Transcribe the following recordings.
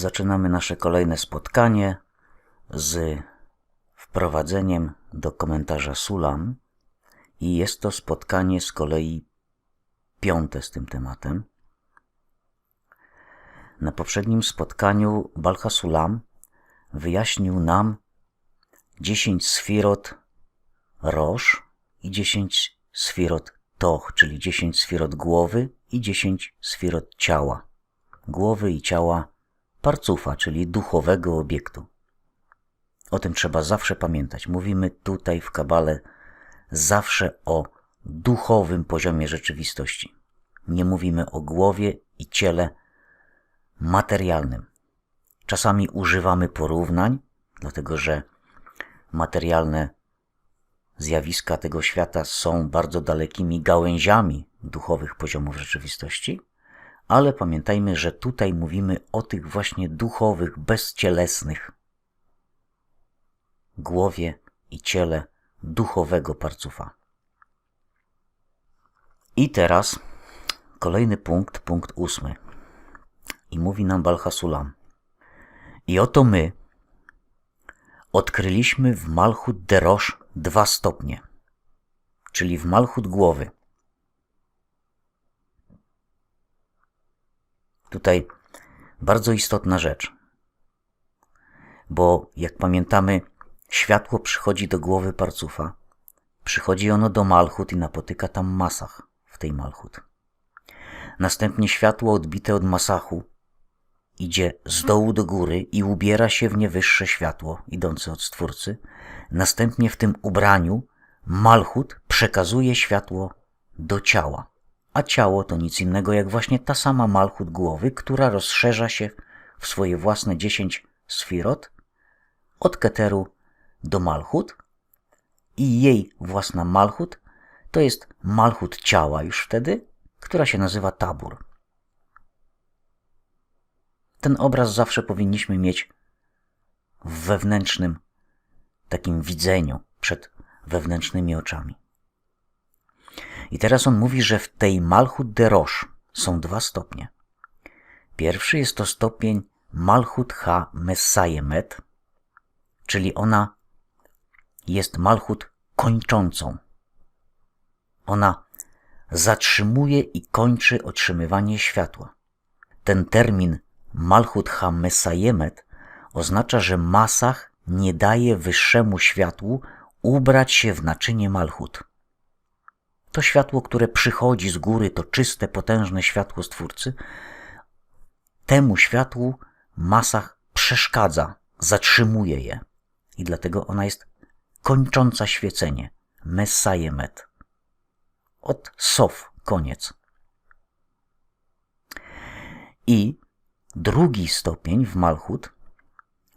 zaczynamy nasze kolejne spotkanie z wprowadzeniem do komentarza Sulam i jest to spotkanie z kolei piąte z tym tematem. Na poprzednim spotkaniu Balcha Sulam wyjaśnił nam 10 sfirot Roż i 10 sfirot Toch, czyli 10 sfirot głowy i 10 sfirot ciała. Głowy i ciała parcufa, czyli duchowego obiektu. O tym trzeba zawsze pamiętać. Mówimy tutaj w Kabale zawsze o duchowym poziomie rzeczywistości. Nie mówimy o głowie i ciele materialnym. Czasami używamy porównań, dlatego że materialne zjawiska tego świata są bardzo dalekimi gałęziami duchowych poziomów rzeczywistości, ale pamiętajmy, że tutaj mówimy o tych właśnie duchowych, bezcielesnych głowie i ciele duchowego parcufa. I teraz kolejny punkt, punkt ósmy. I mówi nam Balhasulam. I oto my odkryliśmy w Malchut Derosz dwa stopnie, czyli w Malchut głowy. Tutaj bardzo istotna rzecz, bo jak pamiętamy, światło przychodzi do głowy parcufa, przychodzi ono do Malchut i napotyka tam masach w tej Malchut. Następnie światło odbite od masachu idzie z dołu do góry i ubiera się w niewyższe światło idące od Stwórcy. Następnie w tym ubraniu Malchut przekazuje światło do ciała. A ciało to nic innego jak właśnie ta sama Malchut głowy, która rozszerza się w swoje własne dziesięć sfirot od Keteru do Malchut i jej własna Malchut to jest Malchut ciała już wtedy, która się nazywa Tabur. Ten obraz zawsze powinniśmy mieć w wewnętrznym takim widzeniu, przed wewnętrznymi oczami. I teraz on mówi, że w tej Malchut de Roche są dwa stopnie. Pierwszy jest to stopień Malchut Ha Messayemet, czyli ona jest Malchut kończącą. Ona zatrzymuje i kończy otrzymywanie światła. Ten termin Malchut Ha-Mesayemet oznacza, że Masach nie daje wyższemu światłu ubrać się w naczynie Malchut. To światło, które przychodzi z góry, to czyste, potężne światło Stwórcy, temu światłu Masach przeszkadza, zatrzymuje je. I dlatego ona jest kończąca świecenie. Messayemet. Od sof, koniec. I Drugi stopień w Malchut,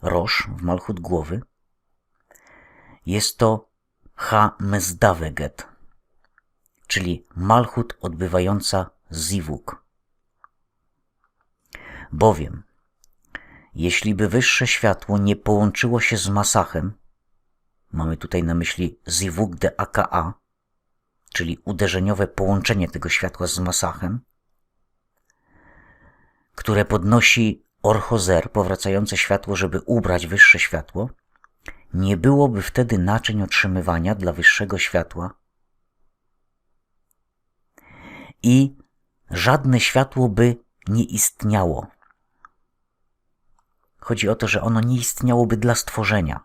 Rosz w Malchut głowy, jest to Ha Mezdaveget, czyli Malchut odbywająca Zivuk. Bowiem, jeśli by wyższe światło nie połączyło się z Masachem, mamy tutaj na myśli Zivuk de Aka, czyli uderzeniowe połączenie tego światła z Masachem, które podnosi orchozer, powracające światło, żeby ubrać wyższe światło, nie byłoby wtedy naczyń otrzymywania dla wyższego światła i żadne światło by nie istniało. Chodzi o to, że ono nie istniałoby dla stworzenia.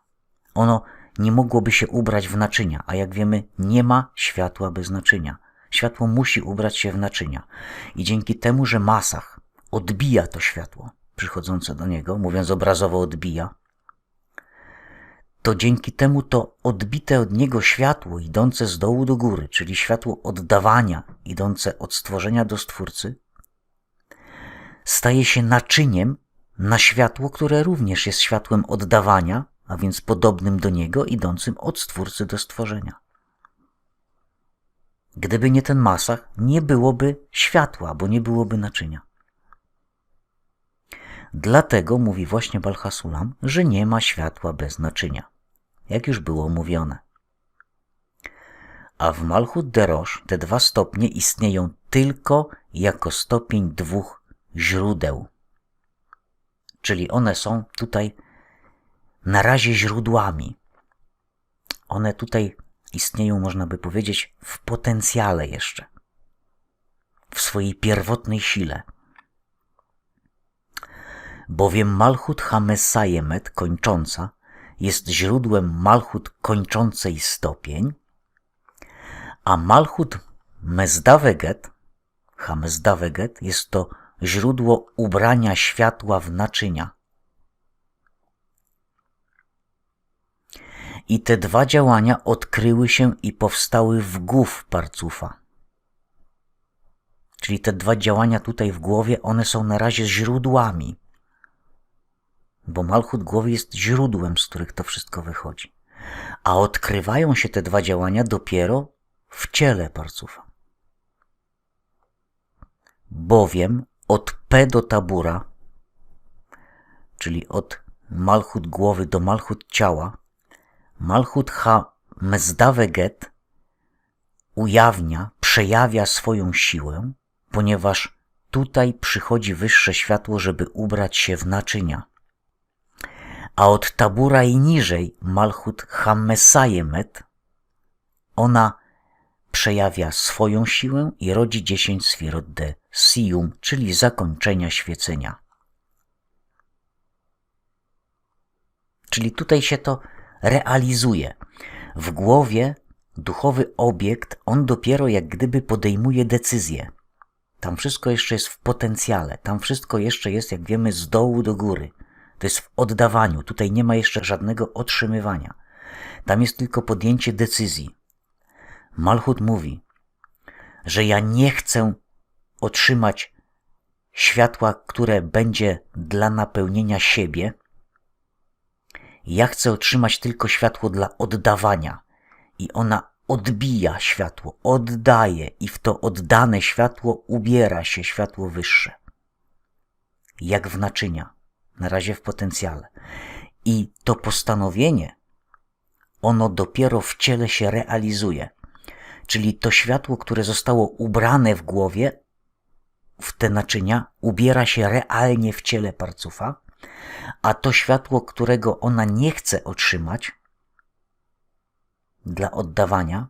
Ono nie mogłoby się ubrać w naczynia, a jak wiemy, nie ma światła bez naczynia. Światło musi ubrać się w naczynia. I dzięki temu, że masach odbija to światło przychodzące do niego, mówiąc obrazowo odbija, to dzięki temu to odbite od niego światło idące z dołu do góry, czyli światło oddawania idące od stworzenia do stwórcy, staje się naczyniem na światło, które również jest światłem oddawania, a więc podobnym do niego, idącym od stwórcy do stworzenia. Gdyby nie ten masach, nie byłoby światła, bo nie byłoby naczynia. Dlatego mówi właśnie Balhasulam, że nie ma światła bez naczynia, jak już było mówione. A w Malchut Derosz te dwa stopnie istnieją tylko jako stopień dwóch źródeł, Czyli one są tutaj na razie źródłami. One tutaj istnieją, można by powiedzieć, w potencjale jeszcze, w swojej pierwotnej sile. Bowiem Malchut Hamesajemet, kończąca, jest źródłem Malchut kończącej stopień, a Malchut Mezdaveget, Hamezdaveget, jest to źródło ubrania światła w naczynia. I te dwa działania odkryły się i powstały w głów parcufa. Czyli te dwa działania tutaj w głowie, one są na razie źródłami. Bo malchut głowy jest źródłem, z których to wszystko wychodzi. A odkrywają się te dwa działania dopiero w ciele parcufa. Bowiem od P do tabura, czyli od malchut głowy do malchut ciała, malchut ha mezdaveget ujawnia, przejawia swoją siłę, ponieważ tutaj przychodzi wyższe światło, żeby ubrać się w naczynia. A od tabura i niżej malchut hammesajemet, ona przejawia swoją siłę i rodzi dziesięć sfirot de sium, czyli zakończenia świecenia. Czyli tutaj się to realizuje. W głowie duchowy obiekt, on dopiero jak gdyby podejmuje decyzję. Tam wszystko jeszcze jest w potencjale, tam wszystko jeszcze jest, jak wiemy, z dołu do góry. To jest w oddawaniu, tutaj nie ma jeszcze żadnego otrzymywania. Tam jest tylko podjęcie decyzji. Malchut mówi, że ja nie chcę otrzymać światła, które będzie dla napełnienia siebie. Ja chcę otrzymać tylko światło dla oddawania. I ona odbija światło, oddaje i w to oddane światło ubiera się światło wyższe. Jak w naczynia, na razie w potencjale. I to postanowienie, ono dopiero w ciele się realizuje. Czyli to światło, które zostało ubrane w głowie, w te naczynia, ubiera się realnie w ciele parcufa, a to światło, którego ona nie chce otrzymać dla oddawania,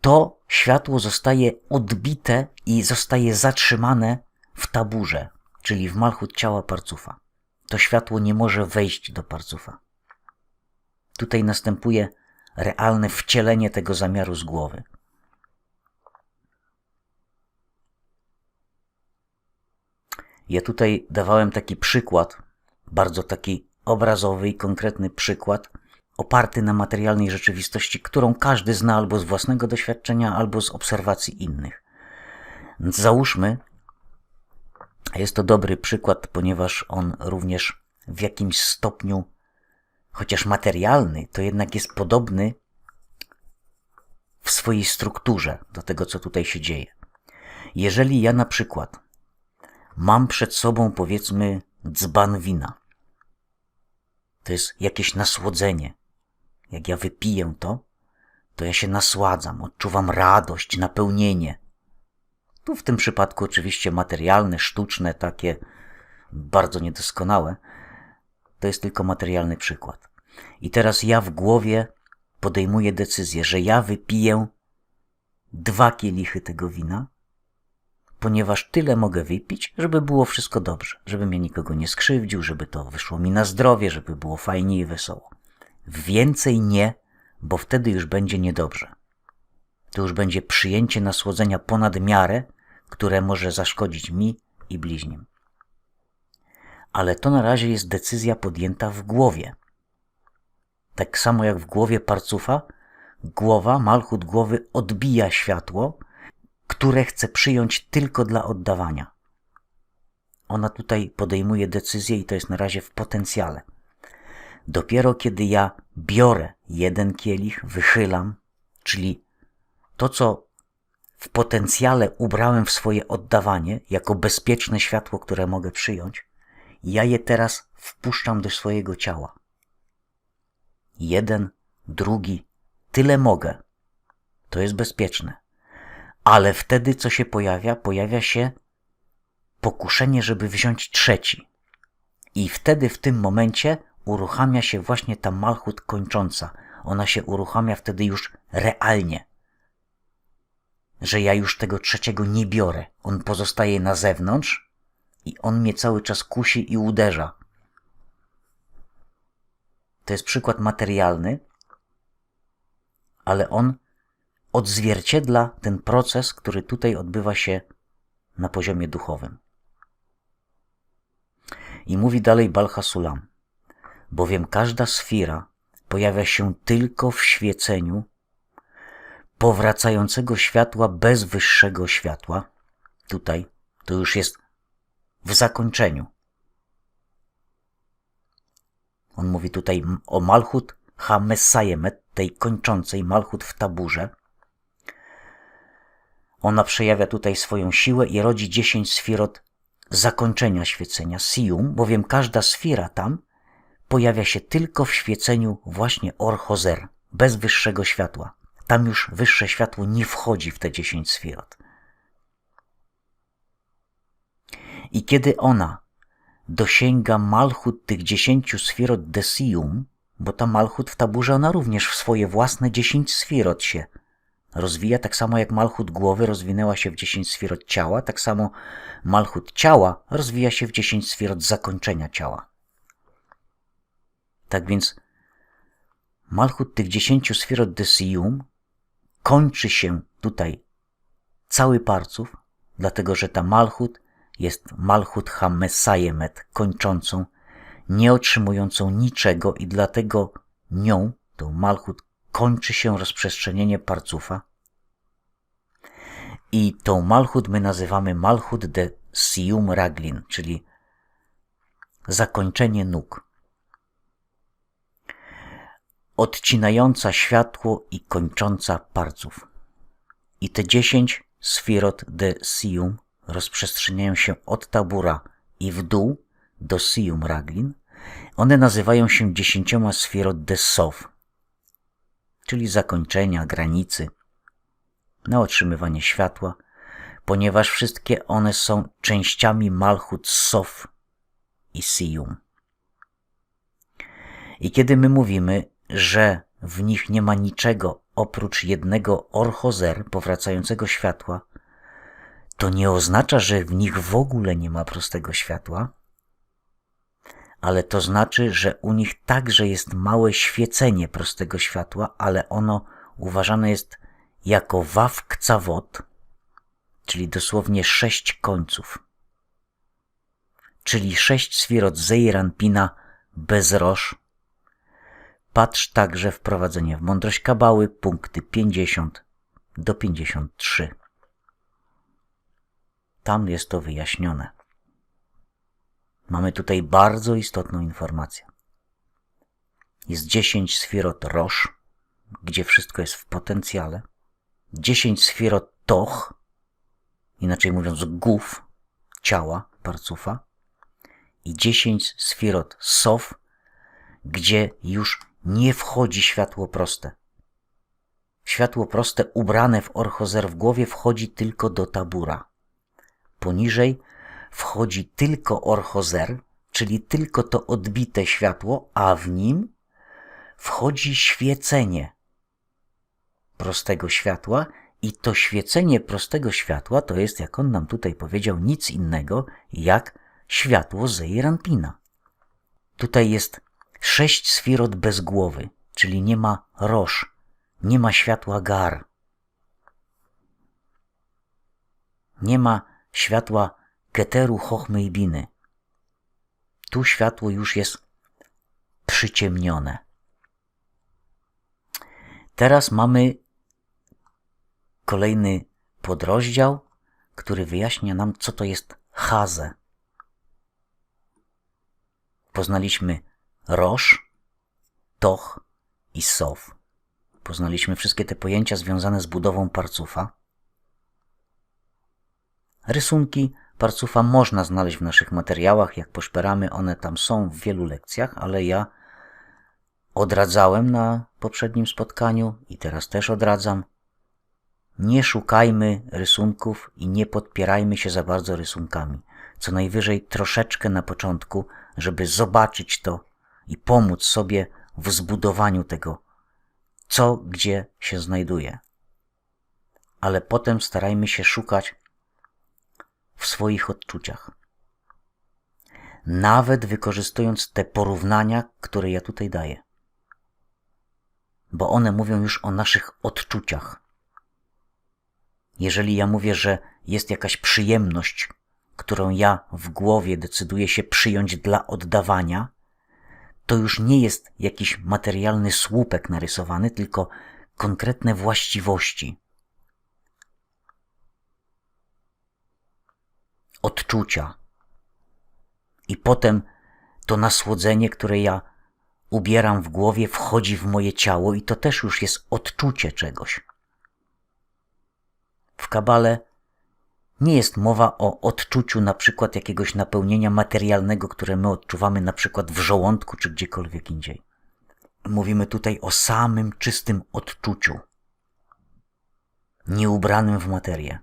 to światło zostaje odbite i zostaje zatrzymane w taburze, czyli w malchut ciała parcufa. To światło nie może wejść do parcufa. Tutaj następuje realne wcielenie tego zamiaru z głowy. Ja tutaj dawałem taki przykład, bardzo taki obrazowy i konkretny przykład, oparty na materialnej rzeczywistości, którą każdy zna albo z własnego doświadczenia, albo z obserwacji innych. Więc załóżmy, jest to dobry przykład, ponieważ on również w jakimś stopniu chociaż materialny, to jednak jest podobny w swojej strukturze do tego, co tutaj się dzieje. Jeżeli ja na przykład mam przed sobą, powiedzmy, dzban wina, to jest jakieś nasłodzenie. Jak ja wypiję to, to ja się nasładzam, odczuwam radość, napełnienie. Tu w tym przypadku oczywiście materialne, sztuczne, takie bardzo niedoskonałe, to jest tylko materialny przykład. I teraz ja w głowie podejmuję decyzję, że ja wypiję dwa kielichy tego wina, ponieważ tyle mogę wypić, żeby było wszystko dobrze, żebym ja nikogo nie skrzywdził, żeby to wyszło mi na zdrowie, żeby było fajnie i wesoło. Więcej nie, bo wtedy już będzie niedobrze. To już będzie przyjęcie nasłodzenia ponad miarę, które może zaszkodzić mi i bliźnim ale to na razie jest decyzja podjęta w głowie. Tak samo jak w głowie parcufa, głowa, malchut głowy odbija światło, które chce przyjąć tylko dla oddawania. Ona tutaj podejmuje decyzję i to jest na razie w potencjale. Dopiero kiedy ja biorę jeden kielich, wychylam, czyli to, co w potencjale ubrałem w swoje oddawanie jako bezpieczne światło, które mogę przyjąć, ja je teraz wpuszczam do swojego ciała. Jeden, drugi, tyle mogę. To jest bezpieczne. Ale wtedy co się pojawia? Pojawia się pokuszenie, żeby wziąć trzeci. I wtedy w tym momencie uruchamia się właśnie ta malchut kończąca. Ona się uruchamia wtedy już realnie. Że ja już tego trzeciego nie biorę. On pozostaje na zewnątrz i on mnie cały czas kusi i uderza. To jest przykład materialny, ale on odzwierciedla ten proces, który tutaj odbywa się na poziomie duchowym. I mówi dalej Balhasulam, bowiem każda sfera pojawia się tylko w świeceniu powracającego światła bez wyższego światła. Tutaj to już jest w zakończeniu. On mówi tutaj o Malchut Ha-Messayemet, tej kończącej Malchut w taburze. Ona przejawia tutaj swoją siłę i rodzi dziesięć sfirot zakończenia świecenia, sium, bowiem każda sfera tam pojawia się tylko w świeceniu właśnie Orchozer, bez wyższego światła. Tam już wyższe światło nie wchodzi w te dziesięć sfirot. I kiedy ona dosięga malchut tych dziesięciu sfirot desium, bo ta malchut w taburze ona również w swoje własne dziesięć sfirot się rozwija, tak samo jak malchut głowy rozwinęła się w dziesięć sfirot ciała, tak samo malchut ciała rozwija się w dziesięć sfirot zakończenia ciała. Tak więc malchut tych dziesięciu sfirot desium kończy się tutaj cały parców, dlatego że ta malchut jest malchut ha-mesajemet, kończącą, nie otrzymującą niczego i dlatego nią, tą malchut, kończy się rozprzestrzenienie parcufa. I tą malchut my nazywamy malchut de sium raglin, czyli zakończenie nóg. Odcinająca światło i kończąca parców. I te dziesięć sfirot de sium rozprzestrzeniają się od tabura i w dół do sium raglin. One nazywają się dziesięcioma sfirot de sof, czyli zakończenia, granicy, na otrzymywanie światła, ponieważ wszystkie one są częściami Malchut Sof i Sium. I kiedy my mówimy, że w nich nie ma niczego oprócz jednego orchozer powracającego światła, to nie oznacza, że w nich w ogóle nie ma prostego światła, ale to znaczy, że u nich także jest małe świecenie prostego światła, ale ono uważane jest jako wawkcawot, czyli dosłownie sześć końców, czyli sześć swirot bez roż. Patrz także wprowadzenie w mądrość kabały, punkty 50 do 53. Tam jest to wyjaśnione. Mamy tutaj bardzo istotną informację. Jest 10 sfirot roż, gdzie wszystko jest w potencjale. 10 sfirot toch, inaczej mówiąc głów ciała, parcufa. I 10 sfirot sof, gdzie już nie wchodzi światło proste. Światło proste ubrane w orchozer w głowie wchodzi tylko do tabura. Poniżej wchodzi tylko orchozer, czyli tylko to odbite światło, a w nim wchodzi świecenie prostego światła i to świecenie prostego światła to jest, jak on nam tutaj powiedział, nic innego jak światło Zeiranpina. Tutaj jest sześć sfirot bez głowy, czyli nie ma roż, nie ma światła gar, nie ma światła Keteru, Chochmy i Biny. Tu światło już jest przyciemnione. Teraz mamy kolejny podrozdział, który wyjaśnia nam, co to jest chazę. Poznaliśmy roż, toch i sow. Poznaliśmy wszystkie te pojęcia związane z budową parcufa. Rysunki parcufa można znaleźć w naszych materiałach. Jak poszperamy, one tam są w wielu lekcjach, ale ja odradzałem na poprzednim spotkaniu i teraz też odradzam nie szukajmy rysunków i nie podpierajmy się za bardzo rysunkami. Co najwyżej troszeczkę na początku, żeby zobaczyć to i pomóc sobie w zbudowaniu tego, co gdzie się znajduje. Ale potem starajmy się szukać w swoich odczuciach. Nawet wykorzystując te porównania, które ja tutaj daję. Bo one mówią już o naszych odczuciach. Jeżeli ja mówię, że jest jakaś przyjemność, którą ja w głowie decyduję się przyjąć dla oddawania, to już nie jest jakiś materialny słupek narysowany, tylko konkretne właściwości, odczucia. I potem to nasłodzenie, które ja ubieram w głowie, wchodzi w moje ciało, i to też już jest odczucie czegoś. W kabale nie jest mowa o odczuciu na przykład jakiegoś napełnienia materialnego, które my odczuwamy na przykład w żołądku czy gdziekolwiek indziej. Mówimy tutaj o samym czystym odczuciu, nieubranym w materię.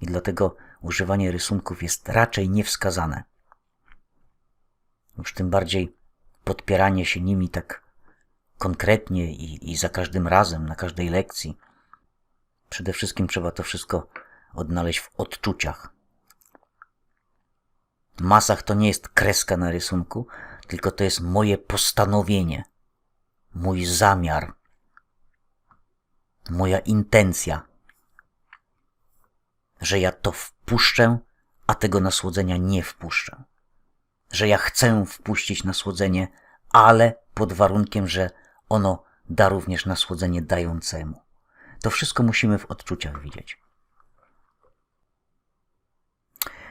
I dlatego używanie rysunków jest raczej niewskazane. Już tym bardziej podpieranie się nimi tak konkretnie i, i za każdym razem, na każdej lekcji. Przede wszystkim trzeba to wszystko odnaleźć w odczuciach. Masach to nie jest kreska na rysunku, tylko to jest moje postanowienie, mój zamiar, moja intencja, że ja to wpuszczę, a tego nasłodzenia nie wpuszczę. Że ja chcę wpuścić nasłodzenie, ale pod warunkiem, że ono da również nasłodzenie dającemu. To wszystko musimy w odczuciach widzieć.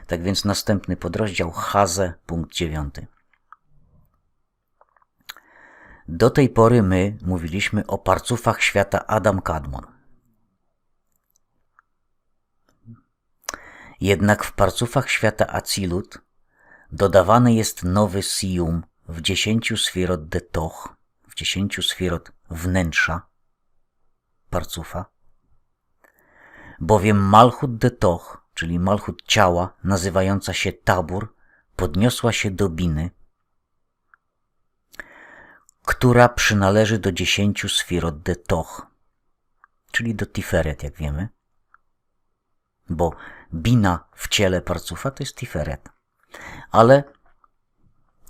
Tak więc następny podrozdział Haze, punkt dziewiąty. Do tej pory my mówiliśmy o parcufach świata Adam Kadmon. Jednak w parcufach świata Acilut dodawany jest nowy sium w dziesięciu sfirot detoch, w dziesięciu sfirot wnętrza parcufa, bowiem Malchut detoch czyli malchut ciała, nazywająca się Tabur, podniosła się do Biny, która przynależy do dziesięciu sfirot de Toch, czyli do Tiferet, jak wiemy, bo Bina w ciele parcufa to jest Tiferet, ale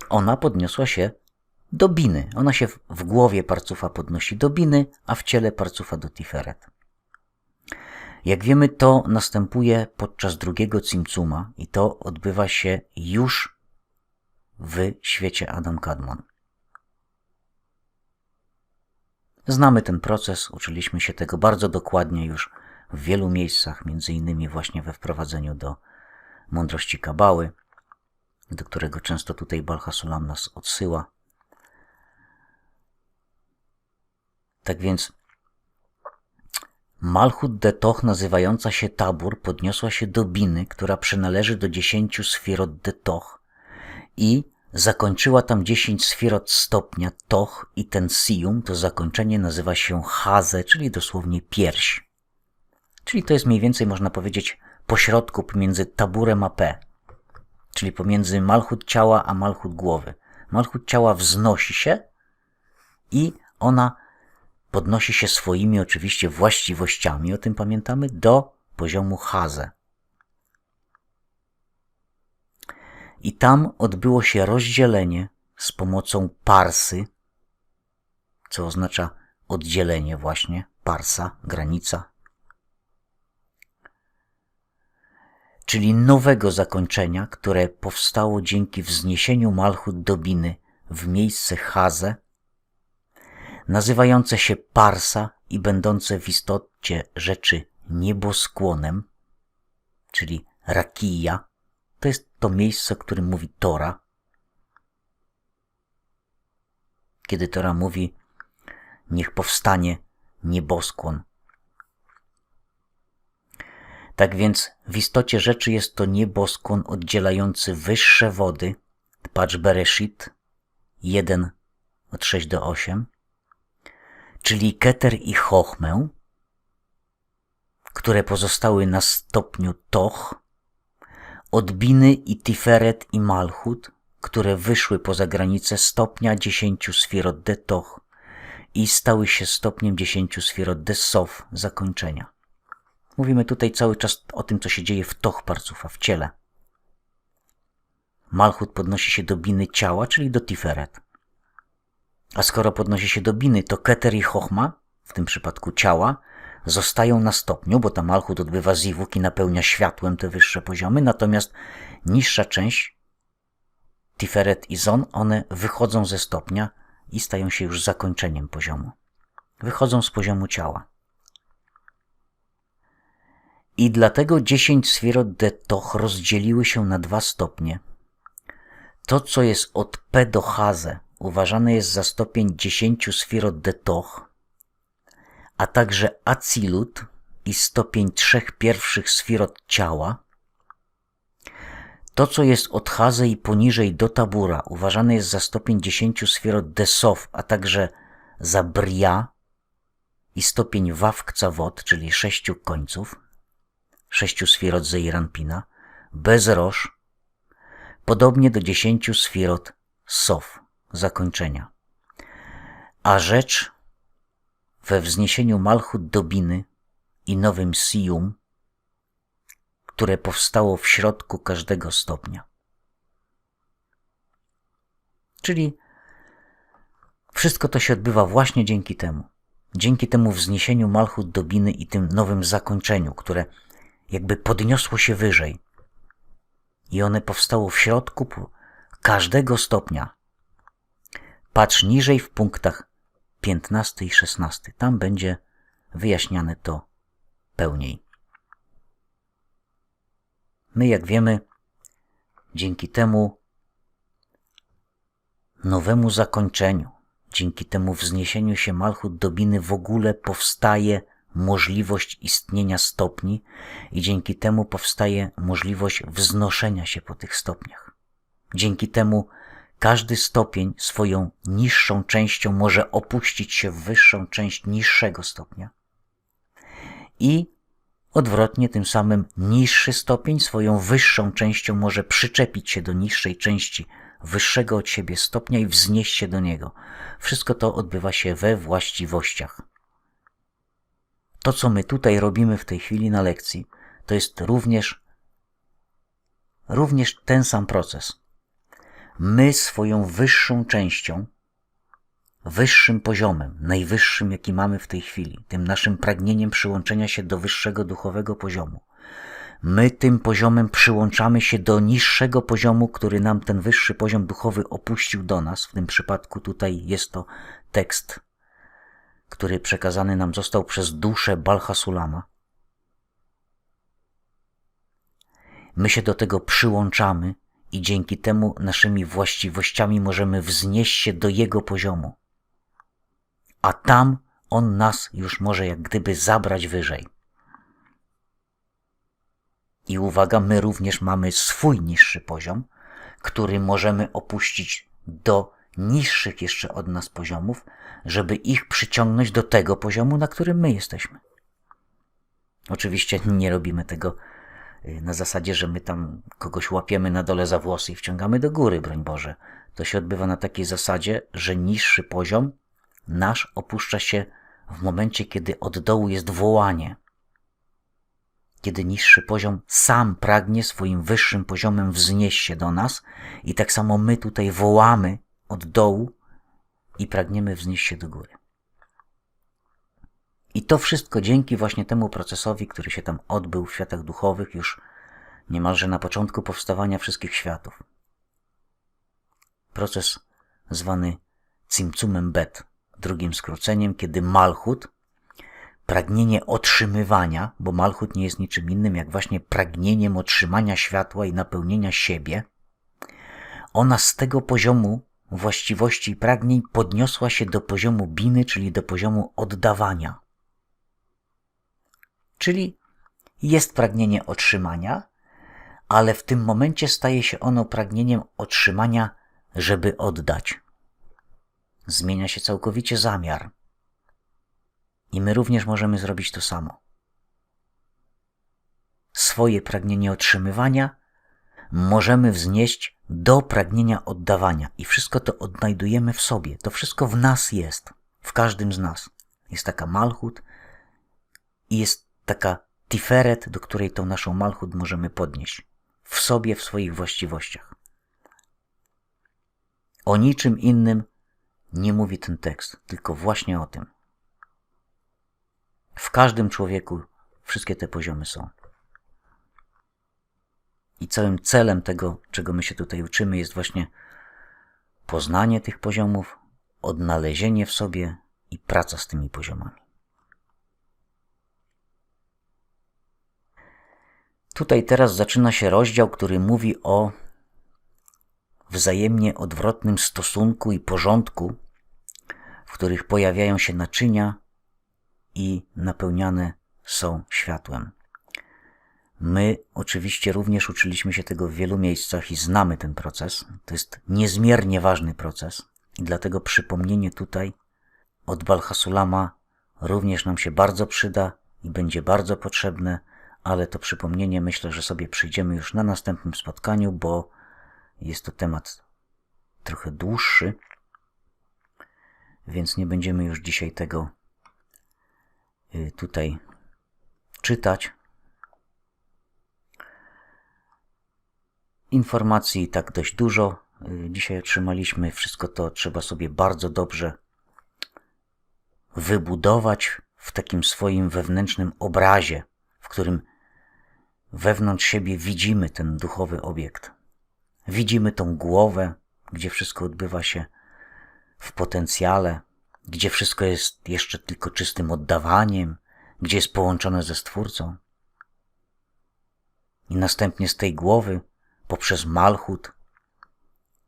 ona podniosła się do Biny. Ona się w głowie parcufa podnosi do Biny, a w ciele parcufa do Tiferet. Jak wiemy, to następuje podczas drugiego Cimcuma i to odbywa się już w świecie Adam Kadmon. Znamy ten proces, uczyliśmy się tego bardzo dokładnie już w wielu miejscach, między innymi właśnie we wprowadzeniu do mądrości Kabały, do którego często tutaj Balhasulam nas odsyła. Tak więc Malchut de Toch nazywająca się Tabur podniosła się do Biny, która przynależy do dziesięciu sfirot de Toch i zakończyła tam dziesięć sfirot stopnia Toch i ten Sium, to zakończenie nazywa się Haze, czyli dosłownie pierś. Czyli to jest mniej więcej, można powiedzieć, pośrodku pomiędzy taburem a P, czyli pomiędzy malchut ciała a malchut głowy. Malchut ciała wznosi się i ona podnosi się swoimi oczywiście właściwościami, o tym pamiętamy, do poziomu Haze. I tam odbyło się rozdzielenie z pomocą parsy, co oznacza oddzielenie właśnie, parsa, granica, czyli nowego zakończenia, które powstało dzięki wzniesieniu Malchut Dobiny w miejsce Haze nazywające się Parsa i będące w istocie rzeczy nieboskłonem, czyli Rakija, to jest to miejsce, o którym mówi Tora. Kiedy Tora mówi, niech powstanie nieboskłon. Tak więc w istocie rzeczy jest to nieboskłon oddzielający wyższe wody, patrz Bereshit 1 od 6 do 8, czyli Keter i Chochmę, które pozostały na stopniu Toch, odbiny i Tiferet i Malchut, które wyszły poza granicę stopnia dziesięciu sfirot de Toch i stały się stopniem dziesięciu sfirot de Sof zakończenia. Mówimy tutaj cały czas o tym, co się dzieje w Toch Parcufa, w ciele. Malchut podnosi się do biny ciała, czyli do Tiferet. A skoro podnosi się do biny, to Keter i Chochma, w tym przypadku ciała, zostają na stopniu, bo ta Malchut odbywa ziwuk i napełnia światłem te wyższe poziomy, natomiast niższa część, Tiferet i Zon, one wychodzą ze stopnia i stają się już zakończeniem poziomu. Wychodzą z poziomu ciała. I dlatego dziesięć sfirot de Toch rozdzieliły się na dwa stopnie. To, co jest od P do Haze, uważane jest za stopień dziesięciu sfirot de Toch, a także Acilut i stopień trzech pierwszych sfirot ciała. To, co jest od Haze i poniżej do Tabura, uważane jest za stopień dziesięciu sfirot de Sof, a także za Bria i stopień Wawkcawot, czyli sześciu końców sześciu sfirot Zeiranpina, bez roż, podobnie do dziesięciu sfirot Sof, zakończenia. A rzecz we wzniesieniu Malchut Dobiny i nowym Sium, które powstało w środku każdego stopnia. Czyli wszystko to się odbywa właśnie dzięki temu. Dzięki temu wzniesieniu Malchut Dobiny i tym nowym zakończeniu, które jakby podniosło się wyżej. I one powstało w środku każdego stopnia. Patrz niżej w punktach 15 i 16. Tam będzie wyjaśniane to pełniej. My, jak wiemy, dzięki temu nowemu zakończeniu, dzięki temu wzniesieniu się Malchut Dobiny w ogóle powstaje możliwość istnienia stopni i dzięki temu powstaje możliwość wznoszenia się po tych stopniach. Dzięki temu każdy stopień swoją niższą częścią może opuścić się w wyższą część niższego stopnia. I odwrotnie, tym samym niższy stopień swoją wyższą częścią może przyczepić się do niższej części wyższego od siebie stopnia i wznieść się do niego. Wszystko to odbywa się we właściwościach. To, co my tutaj robimy w tej chwili na lekcji, to jest również, również ten sam proces. My swoją wyższą częścią, wyższym poziomem, najwyższym, jaki mamy w tej chwili, tym naszym pragnieniem przyłączenia się do wyższego duchowego poziomu, my tym poziomem przyłączamy się do niższego poziomu, który nam ten wyższy poziom duchowy opuścił do nas. W tym przypadku tutaj jest to tekst który przekazany nam został przez duszę Balhasulama. My się do tego przyłączamy i dzięki temu naszymi właściwościami możemy wznieść się do jego poziomu. A tam on nas już może jak gdyby zabrać wyżej. I uwaga, my również mamy swój niższy poziom, który możemy opuścić do niższych jeszcze od nas poziomów, żeby ich przyciągnąć do tego poziomu, na którym my jesteśmy. Oczywiście nie robimy tego na zasadzie, że my tam kogoś łapiemy na dole za włosy i wciągamy do góry, broń Boże. To się odbywa na takiej zasadzie, że niższy poziom nasz opuszcza się w momencie, kiedy od dołu jest wołanie. Kiedy niższy poziom sam pragnie swoim wyższym poziomem wznieść się do nas i tak samo my tutaj wołamy od dołu i pragniemy wznieść się do góry. I to wszystko dzięki właśnie temu procesowi, który się tam odbył w światach duchowych już niemalże na początku powstawania wszystkich światów. Proces zwany Cimcumem Bet, drugim skróceniem, kiedy Malchut, pragnienie otrzymywania, bo Malchut nie jest niczym innym jak właśnie pragnieniem otrzymania światła i napełnienia siebie, ona z tego poziomu właściwości i pragnień podniosła się do poziomu biny, czyli do poziomu oddawania. Czyli jest pragnienie otrzymania, ale w tym momencie staje się ono pragnieniem otrzymania, żeby oddać. Zmienia się całkowicie zamiar. I my również możemy zrobić to samo. swoje pragnienie otrzymywania możemy wznieść do pragnienia oddawania. I wszystko to odnajdujemy w sobie. To wszystko w nas jest. W każdym z nas. Jest taka malchut i jest taka tiferet, do której tą naszą malchut możemy podnieść. W sobie, w swoich właściwościach. O niczym innym nie mówi ten tekst, tylko właśnie o tym. W każdym człowieku wszystkie te poziomy są. I całym celem tego, czego my się tutaj uczymy, jest właśnie poznanie tych poziomów, odnalezienie w sobie i praca z tymi poziomami. Tutaj teraz zaczyna się rozdział, który mówi o wzajemnie odwrotnym stosunku i porządku, w których pojawiają się naczynia i napełniane są światłem. My oczywiście również uczyliśmy się tego w wielu miejscach i znamy ten proces. To jest niezmiernie ważny proces i dlatego przypomnienie tutaj od Balhasulama również nam się bardzo przyda i będzie bardzo potrzebne, ale to przypomnienie myślę, że sobie przyjdziemy już na następnym spotkaniu, bo jest to temat trochę dłuższy, więc nie będziemy już dzisiaj tego y, tutaj czytać. Informacji tak dość dużo y, dzisiaj otrzymaliśmy. Wszystko to trzeba sobie bardzo dobrze wybudować w takim swoim wewnętrznym obrazie, w którym wewnątrz siebie widzimy ten duchowy obiekt. Widzimy tą głowę, gdzie wszystko odbywa się w potencjale, gdzie wszystko jest jeszcze tylko czystym oddawaniem, gdzie jest połączone ze Stwórcą. I następnie z tej głowy, poprzez Malchut,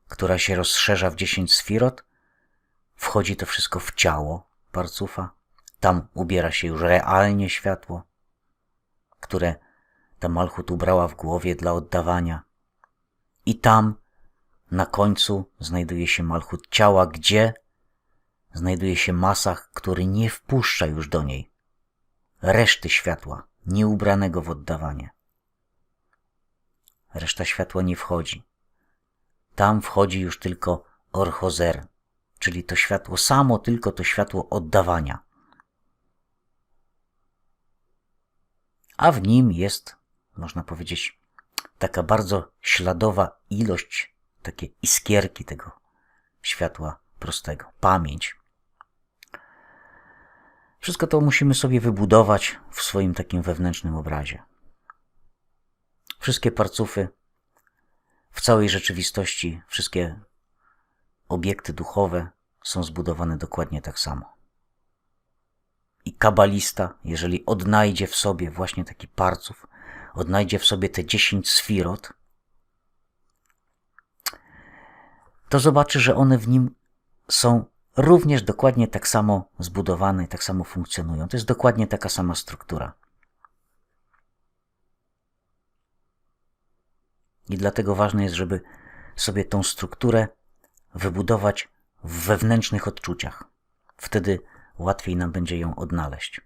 która się rozszerza w dziesięć sfirot, wchodzi to wszystko w ciało parcufa. Tam ubiera się już realnie światło, które ta Malchut ubrała w głowie dla oddawania. I tam na końcu znajduje się Malchut ciała, gdzie znajduje się masach, który nie wpuszcza już do niej reszty światła, nieubranego w oddawanie. Reszta światła nie wchodzi. Tam wchodzi już tylko orchozer, czyli to światło samo, tylko to światło oddawania. A w nim jest, można powiedzieć, taka bardzo śladowa ilość, takie iskierki tego światła prostego, pamięć. Wszystko to musimy sobie wybudować w swoim takim wewnętrznym obrazie. Wszystkie parcufy w całej rzeczywistości, wszystkie obiekty duchowe są zbudowane dokładnie tak samo. I kabalista, jeżeli odnajdzie w sobie właśnie taki parców, odnajdzie w sobie te dziesięć sfirot, to zobaczy, że one w nim są również dokładnie tak samo zbudowane tak samo funkcjonują. To jest dokładnie taka sama struktura. I dlatego ważne jest, żeby sobie tą strukturę wybudować w wewnętrznych odczuciach. Wtedy łatwiej nam będzie ją odnaleźć.